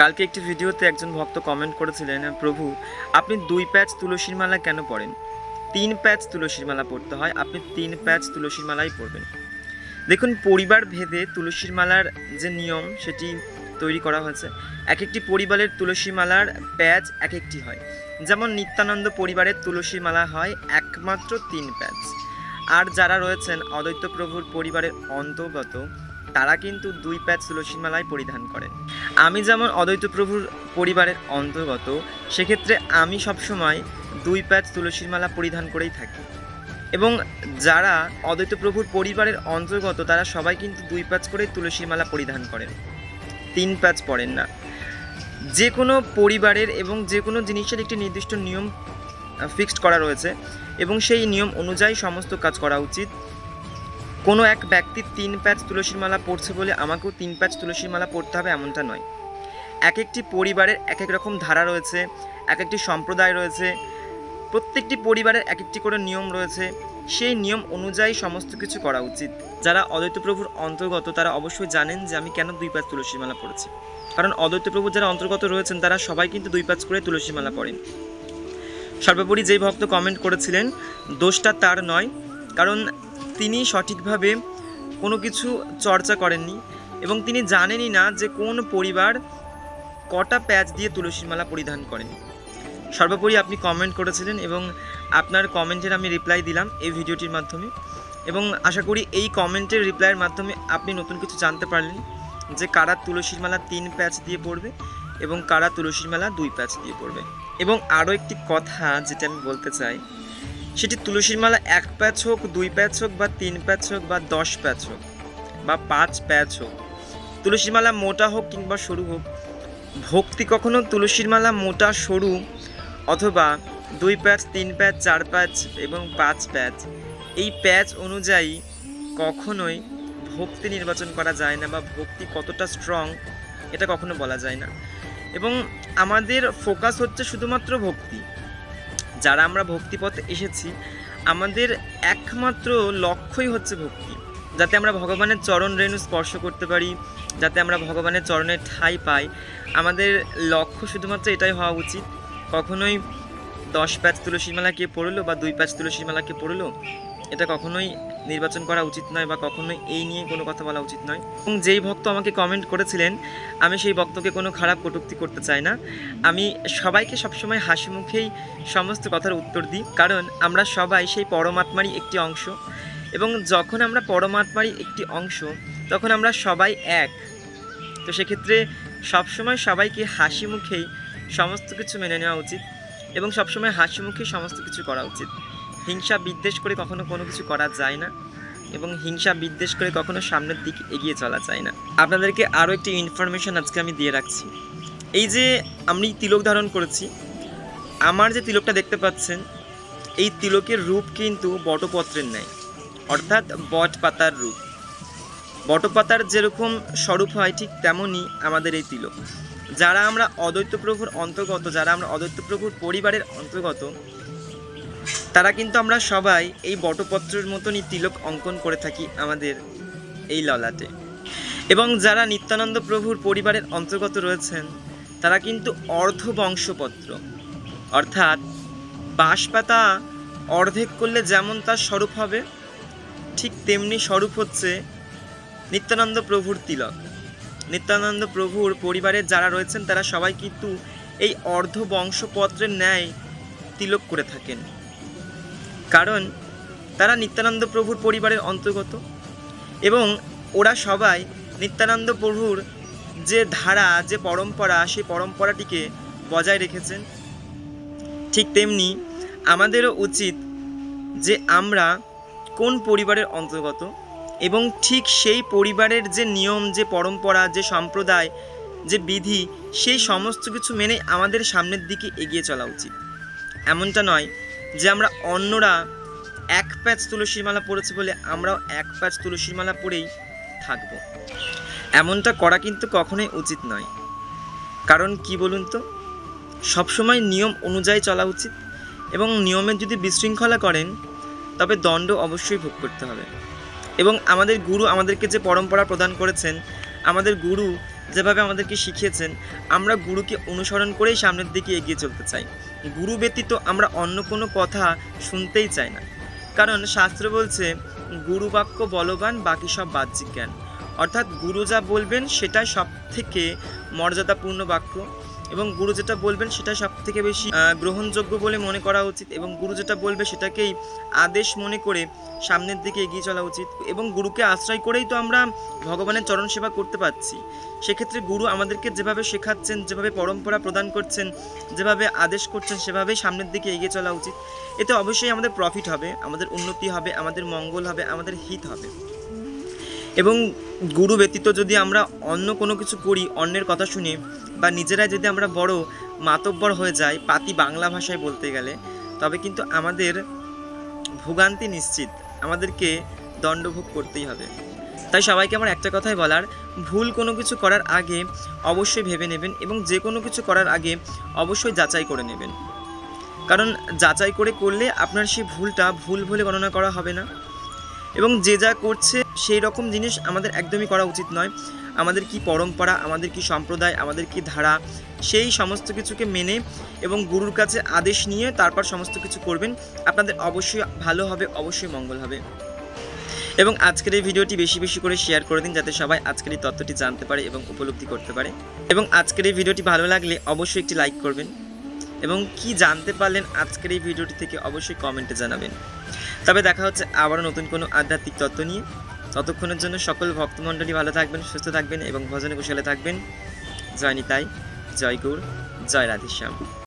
কালকে একটি ভিডিওতে একজন ভক্ত কমেন্ট করেছিলেন, প্রভু, আপনি দুই প্যাচ তুলসীর মালা কেন পড়েন তিন প্যাচ তুলসীর মালা পড়তে হয়, আপনি তিন প্যাচ তুলসীর মালাই পড়বেন দেখুন, পরিবার ভেদে তুলসীর মালার যে নিয়ম, সেটি তৈরি করা হয়েছে। এক একটি পরিবারের তুলসী মালার প্যাচ এক একটি হয়। যেমন নিত্যানন্দ পরিবারের তুলসী মালা হয় একমাত্র তিন প্যাচ। আর যারা রয়েছেন অদ্বৈত প্রভুর পরিবারের অন্তর্গত তারা কিন্তু দুই প্যাচ তুলসী মালাই পরিধান করেন আমি যেমন অদ্বৈত প্রভুর পরিবারের অন্তর্গত, সেক্ষেত্রে আমি সবসময় দুই প্যাচ তুলসীর মালা পরিধান করেই থাকি। এবং যারা অদ্বৈত প্রভুর পরিবারের অন্তর্গত, তারা সবাই কিন্তু দুই প্যাচ করেই তুলসীর মালা পরিধান করেন। তিন প্যাচ পড়েন না। যে কোনো পরিবারের এবং যে কোনো জিনিসের একটি নির্দিষ্ট নিয়ম ফিক্সড করা রয়েছে এবং সেই নিয়ম অনুযায়ী সমস্ত কাজ করা উচিত। কোনো এক ব্যক্তির তিন প্যাচ তুলসীর মালা পড়ছে বলে আমাকেও তিন প্যাচ তুলসীর মালা পড়তে হবে এমনটা নয়। এক একটি পরিবারের এক এক রকম ধারা রয়েছে এক একটি সম্প্রদায় রয়েছে, প্রত্যেকটি পরিবারের এক একটি করে নিয়ম রয়েছে। সেই নিয়ম অনুযায়ী সমস্ত কিছু করা উচিত। যারা অদ্বৈত প্রভুর অন্তর্গত, তারা অবশ্যই জানেন যে আমি কেন দুই প্যাচ তুলসী মালা পড়েছি। কারণ অদ্বৈত প্রভুর যারা অন্তর্গত রয়েছেন, তারা সবাই কিন্তু দুই প্যাচ করে তুলসী মালা পড়েন। সর্বোপরি যেই ভক্ত কমেন্ট করেছিলেন, দোষটা তার নয়। কারণ তিনি সঠিকভাবে কোনো কিছু চর্চা করেননি এবং তিনি জানেনই না যে কোন পরিবার কটা প্যাচ দিয়ে তুলসীর মালা পরিধান করেন সর্বোপরি আপনি কমেন্ট করেছিলেন এবং আপনার কমেন্টের আমি রিপ্লাই দিলাম এই ভিডিওটির মাধ্যমে এবং আশা করি এই কমেন্টের রিপ্লাইয়ের মাধ্যমে আপনি নতুন কিছু জানতে পারলেন যে কারা তুলসীর মালা তিন প্যাচ দিয়ে পড়বে এবং কারা তুলসীর মালা দুই প্যাচ দিয়ে পড়বে। এবং আরও একটি কথা যেটা আমি বলতে চাই সেটি তুলসীর মালা এক প্যাচ হোক, দুই প্যাচ হোক বা তিন প্যাচ হোক বা দশ প্যাচ হোক বা পাঁচ প্যাচ হোক। তুলসীর মালা মোটা হোক কিংবা সরু হোক, ভক্তি কখনো তুলসীর মালা মোটা, সরু অথবা দুই প্যাচ, তিন প্যাচ, চার প্যাচ এবং পাঁচ প্যাচ, এই প্যাচ অনুযায়ী কখনোই ভক্তি নির্বাচন করা যায় না বা ভক্তি কতটা স্ট্রং এটা কখনো বলা যায় না। এবং আমাদের ফোকাস হচ্ছে শুধুমাত্র ভক্তি। যারা আমরা ভক্তিপথে এসেছি, আমাদের একমাত্র লক্ষ্যই হচ্ছে ভক্তি। যাতে আমরা ভগবানের চরণ রেণু স্পর্শ করতে পারি, যাতে আমরা ভগবানের চরণের ঠাঁই পাই। আমাদের লক্ষ্য শুধুমাত্র এটাই হওয়া উচিত। কখনোই দশ প্যাচ তুলসী মালাকে পড়ল বা দুই প্যাচ তুলসী মালাকে পড়ল এটা কখনোই নির্বাচন করা উচিত নয় বা কখনোই এই নিয়ে কোনো কথা বলা উচিত নয়। এবং যেই ভক্ত আমাকে কমেন্ট করেছিলেন, আমি সেই ভক্তকে কোনো খারাপ কটূক্তি করতে চাই না। আমি সবাইকে সবসময় হাসি মুখেই সমস্ত কথার উত্তর দিই। কারণ আমরা সবাই সেই পরমাত্মারই একটি অংশ। এবং যখন আমরা পরমাত্মারই একটি অংশ, তখন আমরা সবাই এক। তো সেক্ষেত্রে সবসময় সবাইকে হাসি মুখেই সমস্ত কিছু মেনে নেওয়া উচিত এবং সবসময় হাসি মুখেই সমস্ত কিছু করা উচিত। হিংসা বিদ্বেষ করে কখনো কোনো কিছু করা যায় না এবং হিংসা বিদ্বেষ করে কখনো সামনের দিক এগিয়ে চলা যায় না। আপনাদেরকে আরও একটি ইনফরমেশন আজকে আমি দিয়ে রাখছি। এই যে আমি তিলক ধারণ করেছি, আমার যে তিলকটা দেখতে পাচ্ছেন, এই তিলকের রূপ কিন্তু বটপত্রের ন্যায়, অর্থাৎ বট পাতার রূপ। বটপাতার যেরকম স্বরূপ হয়, ঠিক তেমনই আমাদের এই তিলক। যারা আমরা অদ্বৈত প্রভুর অন্তর্গত, যারা আমরা অদ্বৈত প্রভুর পরিবারের অন্তর্গত তারা কিন্তু আমরা সবাই এই বটপত্রের মতনই তিলক অঙ্কন করে থাকি আমাদের এই ললাটে। এবং যারা নিত্যানন্দ প্রভুর পরিবারের অন্তর্গত রয়েছেন, তারা কিন্তু অর্ধ বংশপত্র অর্থাৎ বাঁশপাতা অর্ধেক করলে যেমন তার স্বরূপ হবে, ঠিক তেমনি স্বরূপ হচ্ছে নিত্যানন্দ প্রভুর তিলক। নিত্যানন্দ প্রভুর পরিবারের যারা রয়েছেন, তারা সবাই কিন্তু এই অর্ধ বংশপত্রের ন্যায় তিলক করে থাকেন। কারণ তারা নিত্যানন্দ প্রভুর পরিবারের অন্তর্গত এবং ওরা সবাই নিত্যানন্দ প্রভুর যে ধারা, যে পরম্পরা, সেই পরম্পরাটিকে বজায় রেখেছেন। ঠিক তেমনি আমাদেরও উচিত যে আমরা কোন পরিবারের অন্তর্গত এবং ঠিক সেই পরিবারের যে নিয়ম, যে পরম্পরা, যে সম্প্রদায়, যে বিধি, সেই সমস্ত কিছু মেনে আমাদের সামনের দিকে এগিয়ে চলা উচিত। এমনটা নয় যে আমরা অন্যরা এক প্যাচ তুলসীর মালা পড়েছে বলে আমরাও এক প্যাচ তুলসীর মালা পরেই থাকব। এমনটা করা কিন্তু কখনোই উচিত নয়। কারণ কি বলুন তো? সবসময় নিয়ম অনুযায়ী চলা উচিত এবং নিয়মের যদি বিশৃঙ্খলা করেন, তবে দণ্ড অবশ্যই ভোগ করতে হবে। এবং আমাদের গুরু আমাদেরকে যে পরম্পরা প্রদান করেছেন আমাদের গুরু যেভাবে আমাদেরকে শিখিয়েছেন, আমরা গুরুকে অনুসরণ করেই সামনের দিকে এগিয়ে চলতে চাই। গুরু ব্যতীত আমরা অন্য কোনো কথা শুনতেই চাই না। কারণ শাস্ত্র বলছে গুরু বাক্য বলবান, বাকি সব বাহ্যিক জ্ঞান। অর্থাৎ গুরু যা বলবেন সেটা সব থেকে মর্যাদাপূর্ণ বাক্য। এবং গুরু যেটা বলবেন সেটা সব থেকে বেশি গ্রহণযোগ্য বলে মনে করা উচিত এবং গুরু যেটা বলবে সেটাকেই আদেশ মনে করে সামনের দিকে এগিয়ে চলা উচিত এবং গুরুকে আশ্রয় করেই তো আমরা ভগবানের চরণ সেবা করতে পারছি। সেক্ষেত্রে গুরু আমাদেরকে যেভাবে শেখাচ্ছেন, যেভাবে পরম্পরা প্রদান করছেন, যেভাবে আদেশ করছেন, সেভাবেই সামনের দিকে এগিয়ে চলা উচিত। এতে অবশ্যই আমাদের প্রফিট হবে, আমাদের উন্নতি হবে, আমাদের মঙ্গল হবে, আমাদের হিত হবে। এবং গুরু ব্যতীত যদি আমরা অন্য কোনো কিছু করি, অন্যের কথা শুনে বা নিজেরাই যদি আমরা বড় মাতব্বর হয়ে যাই, পাতি বাংলা ভাষায় বলতে গেলে, তবে কিন্তু আমাদের ভোগান্তি নিশ্চিত। আমাদেরকে দণ্ডভোগ করতেই হবে। তাই সবাইকে আমার একটা কথাই বলার, ভুল কোনো কিছু করার আগে অবশ্যই ভেবে নেবেন এবং যে কোনো কিছু করার আগে অবশ্যই যাচাই করে নেবেন। কারণ যাচাই করে করলে আপনার সেই ভুলটা ভুল বলে গণনা করা হবে না। এবং যে যা করছে, সেই রকম জিনিস আমাদের একদমই করা উচিত নয়। আমাদের কি পরম্পরা, আমাদের কি সম্প্রদায়, আমাদের কি ধারা, সেই সমস্ত কিছুকে মেনে এবং গুরুর কাছে আদেশ নিয়ে তারপর সমস্ত কিছু করবেন। আপনাদের অবশ্যই ভালো হবে, অবশ্যই মঙ্গল হবে। এবং আজকের এই ভিডিওটি বেশি বেশি করে শেয়ার করে দিন, যাতে সবাই আজকের এই তত্ত্বটি জানতে পারে এবং উপলব্ধি করতে পারে। এবং আজকের এই ভিডিওটি ভালো লাগলে অবশ্যই একটি লাইক করবেন। এবং কি জানতে পারলেন আজকের এই ভিডিওটি থেকে অবশ্যই কমেন্টে জানাবেন। তবে দেখা হচ্ছে আবারও নতুন কোনো আধ্যাত্মিক তত্ত্ব নিয়ে। ততক্ষণের জন্য সকল ভক্তমণ্ডলী ভালো থাকবেন, সুস্থ থাকবেন এবং ভজনে কুশলে থাকবেন। জয় নিতাই, জয় গৌর, জয় রাধেশ্যাম।